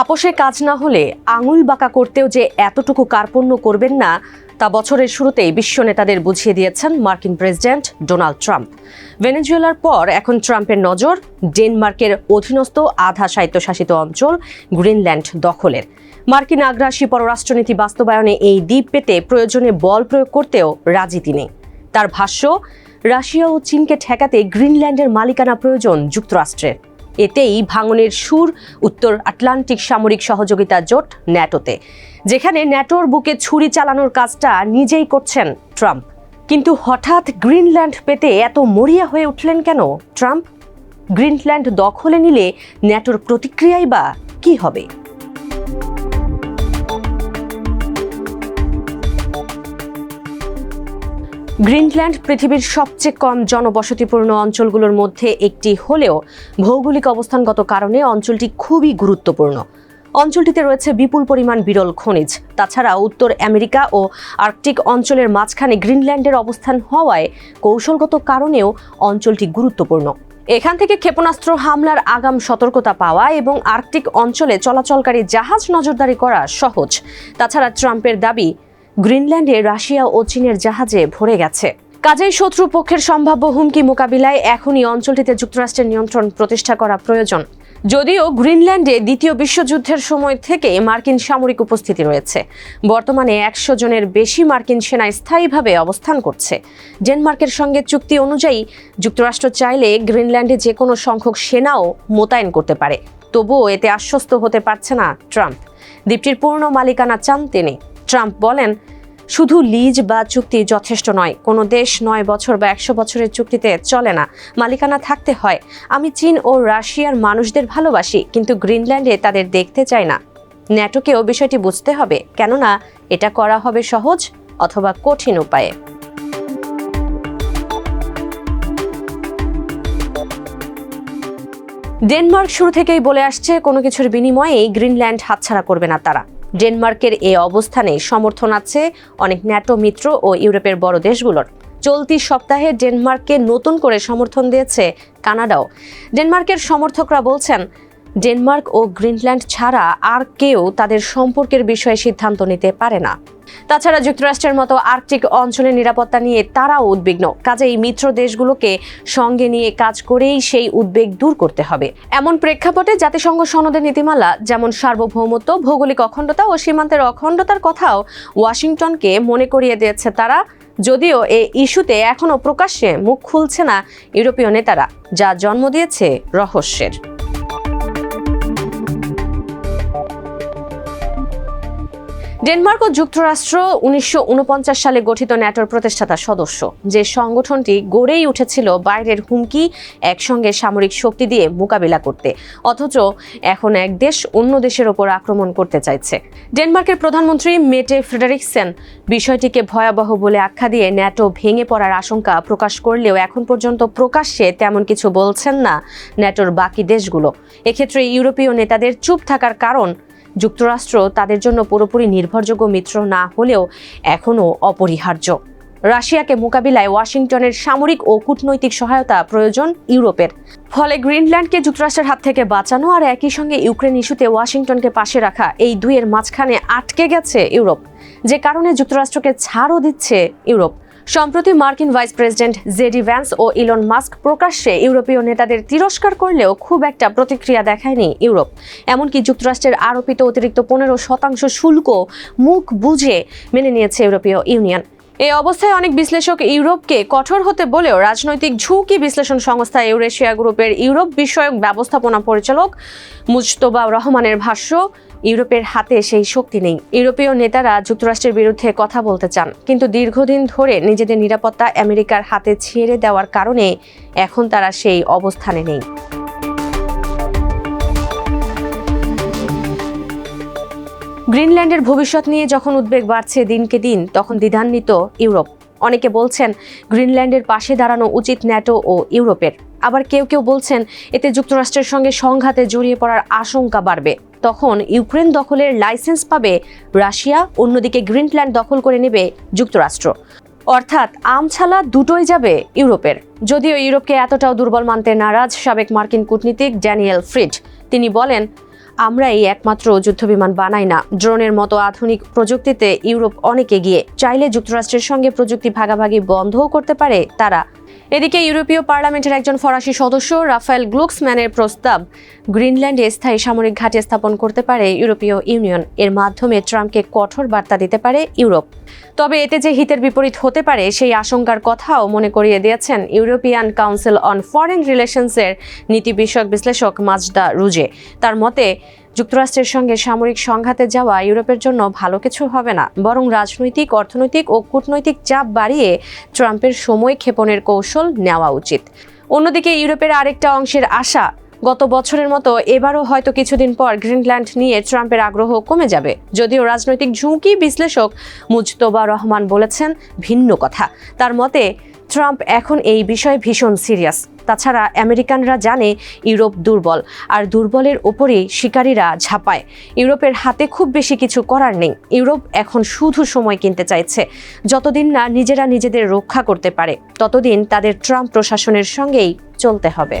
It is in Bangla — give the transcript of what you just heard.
আপোষে কাজ না হলে আঙুল বাঁকা করতেও যে এতটুকু কার্পণ্য করবেন না, তা বছরের শুরুতেই বিশ্ব নেতাদের বুঝিয়ে দিয়েছেন মার্কিন প্রেসিডেন্ট ডোনাল্ড ট্রাম্প। ভেনেজুয়েলার পর এখন ট্রাম্পের নজর ডেনমার্কের অধীনস্থ আধা স্বায়ত্তশাসিত অঞ্চল গ্রিনল্যান্ড দখলের। মার্কিন আগ্রাসী পররাষ্ট্রনীতি বাস্তবায়নে এই দ্বীপ পেতে প্রয়োজনে বল প্রয়োগ করতেও রাজি তিনি। তার ভাষ্য, রাশিয়া ও চীনকে ঠেকাতে গ্রিনল্যান্ডের মালিকানা প্রয়োজন যুক্তরাষ্ট্রের। এতেই ভাঙনের সুর, উত্তর আটলান্টিক সামরিক সহযোগিতা জোট ন্যাটোতে, যেখানে ন্যাটোর বুকে ছুরি চালানোর কাজটা নিজেই করছেন ট্রাম্প। কিন্তু হঠাৎ গ্রিনল্যান্ড পেতে এত মরিয়া হয়ে উঠলেন কেন ট্রাম্প? গ্রিনল্যান্ড দখলে নিলে ন্যাটোর প্রতিক্রিয়াই বা কি হবে? গ্রিনল্যান্ড পৃথিবীর সবচেয়ে কম জনবসতিপূর্ণ অঞ্চলগুলোর মধ্যে একটি হলেও ভৌগোলিক অবস্থানগত কারণে অঞ্চলটি খুবই গুরুত্বপূর্ণ। অঞ্চলটিতে রয়েছে বিপুল পরিমাণ বিরল খনিজ। তাছাড়া উত্তর আমেরিকা ও আর্কটিক অঞ্চলের মাঝখানে গ্রিনল্যান্ডের অবস্থান হওয়ায় কৌশলগত কারণেও অঞ্চলটি গুরুত্বপূর্ণ। এখান থেকে ক্ষেপণাস্ত্র হামলার আগাম সতর্কতা পাওয়া এবং আর্কটিক অঞ্চলে চলাচলকারী জাহাজ নজরদারি করা সহজ। তাছাড়া ট্রাম্পের দাবি গ্রিনল্যান্ডে রাশিয়া ও চীনের জাহাজে ভরে গেছে। কাজেই শত্রু পক্ষের সম্ভাব্য হুমকি মোকাবিলায় এখনই অঞ্চলটিতে যুক্তরাষ্ট্রের নিয়ন্ত্রণ প্রতিষ্ঠা করা প্রয়োজন। যদিও গ্রিনল্যান্ডে দ্বিতীয় বিশ্বযুদ্ধের সময় থেকে মার্কিন সামরিক উপস্থিতি রয়েছে। বর্তমানে একশো জনের বেশি মার্কিন সেনা স্থায়ীভাবে অবস্থান করছে। ডেনমার্কের সঙ্গে চুক্তি অনুযায়ী যুক্তরাষ্ট্র চাইলে গ্রিনল্যান্ডে যে কোনো সংখ্যক সেনাও মোতায়েন করতে পারে। তবুও এতে আশ্বস্ত হতে পারছে না ট্রাম্প। দ্বীপটির পূর্ণ মালিকানা চান তিনি। ট্রাম্প বলেন, শুধু লিজ বা চুক্তি যথেষ্ট নয়। কোনো দেশ নয় বছর বা একশো বছরের চুক্তিতে চলে না। মালিকানা থাকতে হয়। আমি চীন ও রাশিয়ার মানুষদের ভালোবাসি, কিন্তু গ্রিনল্যান্ডে তাদের দেখতে চাই না। ন্যাটোকেও বিষয়টি বুঝতে হবে। কেননা, এটা করা হবে সহজ অথবা কঠিন উপায়ে। ডেনমার্ক শুরু থেকেই বলে আসছে, কোনো কিছুর বিনিময়ে গ্রিনল্যান্ড হাতছাড়া করবে না তারা। ডেনমার্কের এ অবস্থানে সমর্থন আছে অনেক ন্যাটো মিত্র ও ইউরোপের বড় দেশগুলোর। চলতি সপ্তাহে ডেনমার্ককে নতুন করে সমর্থন দিয়েছে কানাডাও। ডেনমার্কের সমর্থকরা বলছেন ডেনমার্ক ও গ্রিনল্যান্ড ছাড়া আর কেউ তাদের সম্পর্কের বিষয়ে সিদ্ধান্ত নিতে পারে না। তাছাড়া যুক্তরাষ্ট্রের মতো আর্কটিক অঞ্চলের নিরাপত্তা নিয়ে তারাও উদ্বিগ্ন। কাজেই মিত্র দেশগুলোকে সঙ্গে নিয়ে কাজ করেই সেই উদ্বেগ দূর করতে হবে। এমন প্রেক্ষাপটে জাতিসংঘ সনদের নীতিমালা, যেমন সার্বভৌমত্ব, ভৌগোলিক অখণ্ডতা ও সীমান্তের অখণ্ডতার কথাও ওয়াশিংটনকে মনে করিয়ে দিয়েছে তারা। যদিও এই ইস্যুতে এখনও প্রকাশ্যে মুখ খুলছে না ইউরোপীয় নেতারা, যা জন্ম দিয়েছে রহস্যের। ডেনমার্ক ও যুক্তরাষ্ট্র উনিশশো উনপঞ্চাশ সালে গঠিত ন্যাটোর প্রতিষ্ঠাতা সদস্য। যে সংগঠনটি গড়েই উঠেছিল বাইরের হুমকি, একসঙ্গে সামরিক শক্তি দিয়ে মোকাবিলা করতে। অথচ এখন এক দেশ অন্য দেশের ওপর আক্রমণ করতে চাইছে। ডেনমার্কের প্রধানমন্ত্রী মেটে ফ্রেডারিকসেন বিষয়টিকে ভয়াবহ বলে আখ্যা দিয়ে ন্যাটো ভেঙে পড়ার আশঙ্কা প্রকাশ করলেও এখন পর্যন্ত প্রকাশ্যে তেমন কিছু বলছেন না ন্যাটোর বাকি দেশগুলো। এক্ষেত্রে ইউরোপীয় নেতাদের চুপ থাকার কারণ যুক্তরাষ্ট্র তাদের জন্য পুরোপুরি নির্ভরযোগ্য মিত্র না হলেও এখনও অপরিহার্য। রাশিয়াকে মোকাবিলায় ওয়াশিংটনের সামরিক ও কূটনৈতিক সহায়তা প্রয়োজন ইউরোপের। ফলে গ্রিনল্যান্ডকে যুক্তরাষ্ট্রের হাত থেকে বাঁচানো আর একই সঙ্গে ইউক্রেন ইস্যুতে ওয়াশিংটনকে পাশে রাখা এই দুইয়ের মাঝখানে আটকে গেছে ইউরোপ, যে কারণে যুক্তরাষ্ট্রকে ছাড়ও দিচ্ছে ইউরোপ। সম্প্রতি মার্কিন ভাইস প্রেসিডেন্ট জেডি ভ্যান্স ও ইলন মাস্ক প্রকাশ্যে ইউরোপীয় নেতাদের তিরস্কার করলেও খুব একটা প্রতিক্রিয়া দেখায়নি ইউরোপ। এমনকি যুক্তরাষ্ট্রের আরোপিত অতিরিক্ত পনেরো শতাংশ শুল্ক মুখ বুঝে মেনে নিয়েছে ইউরোপীয় ইউনিয়ন। এই অবস্থায় অনেক বিশ্লেষক ইউরোপকে কঠোর হতে বলেও রাজনৈতিক ঝুঁকি বিশ্লেষণ সংস্থা ইউরেশিয়া গ্রুপের ইউরোপ বিষয়ক ব্যবস্থাপনা পরিচালক মুজতবা রহমানের ভাষ্য ইউরোপের হাতে সেই শক্তি নেই। ইউরোপীয় নেতারা যুক্তরাষ্ট্রের বিরুদ্ধে কথা বলতে চান, কিন্তু দীর্ঘদিন ধরে নিজেদের নিরাপত্তা আমেরিকার হাতে ছেড়ে দেওয়ার কারণে এখন তারা সেই অবস্থানে নেই। গ্রিনল্যান্ডের ভবিষ্যৎ নিয়ে যখন উদ্বেগ বাড়ছে দিনকে দিন, তখন দ্বিধান্বিত ইউরোপ। অনেকে বলছেন, গ্রিনল্যান্ডের পাশে দাঁড়ানো উচিত ন্যাটো ও ইউরোপের। আবার কেউ কেউ বলছেন, এতে যুক্তরাষ্ট্রের সঙ্গে সংঘাতে জড়িয়ে পড়ার আশঙ্কা বাড়বে। তখন ইউক্রেন দখলের লাইসেন্স পাবে রাশিয়া, অন্যদিকে গ্রিনল্যান্ড দখল করে নেবে যুক্তরাষ্ট্র। অর্থাৎ আমছালা দুটোই যাবে ইউরোপের। যদিও ইউরোপকে এতটাও দুর্বল মানতে নারাজ সাবেক মার্কিন কূটনীতিক ড্যানিয়েল ফ্রিড তিনি বলেন, আমরাই একমাত্র যুদ্ধবিমান বানাই না। ড্রোনের মতো আধুনিক প্রযুক্তিতে ইউরোপ অনেক এগিয়ে। চাইলে যুক্তরাষ্ট্রের সঙ্গে প্রযুক্তি ভাগাভাগি বন্ধও করতে পারে তারা। এদিকে ইউরোপীয় পার্লামেন্টের একজন ফরাসি সদস্য, রাফায়েল গ্লুক্সম্যানের প্রস্তাব, গ্রিনল্যান্ডে স্থায়ী সামরিক ঘাঁটি স্থাপন করতে পারে ইউরোপীয় ইউনিয়ন। এর মাধ্যমে ট্রাম্পকে কঠোর বার্তা দিতে পারে ইউরোপ। তবে এতে যে হিতের বিপরীত হতে পারে, সেই আশঙ্কার কথাও মনে করিয়ে দিয়েছেন ইউরোপিয়ান কাউন্সিল অন ফরেন রিলেশনসের নীতি বিষয়ক বিশ্লেষক মাজদা রুজে। তার মতে যুক্তরাষ্ট্রের সঙ্গে সামরিক সংঘাতে যাওয়া ইউরোপের জন্য ভালো কিছু হবে না, বরং রাজনৈতিক, অর্থনৈতিক ও কূটনৈতিক চাপ বাড়িয়ে ট্রাম্পের সময় ক্ষেপণের কৌশল নেওয়া উচিত। অন্যদিকে ইউরোপের আরেকটা অংশের আশা, গত বছরের মতো এবারও হয়তো কিছুদিন পর গ্রিনল্যান্ড নিয়ে ট্রাম্পের আগ্রহ কমে যাবে, যদিও রাজনৈতিক ঝুঁকি বিশ্লেষক মুজতবা রহমান বলেছেন ভিন্ন কথা। তার মতে ট্রাম্প এখন এই বিষয়ে ভীষণ সিরিয়াস। তাছাড়া আমেরিকানরা জানে ইউরোপ দুর্বল, আর দুর্বলের ওপরেই শিকারীরা ঝাঁপায়। ইউরোপের হাতে খুব বেশি কিছু করার নেই। ইউরোপ এখন শুধু সময় কিনতে চাইছে। যতদিন না নিজেরা নিজেদের রক্ষা করতে পারে, ততদিন তাদের ট্রাম্প প্রশাসনের সঙ্গেই চলতে হবে।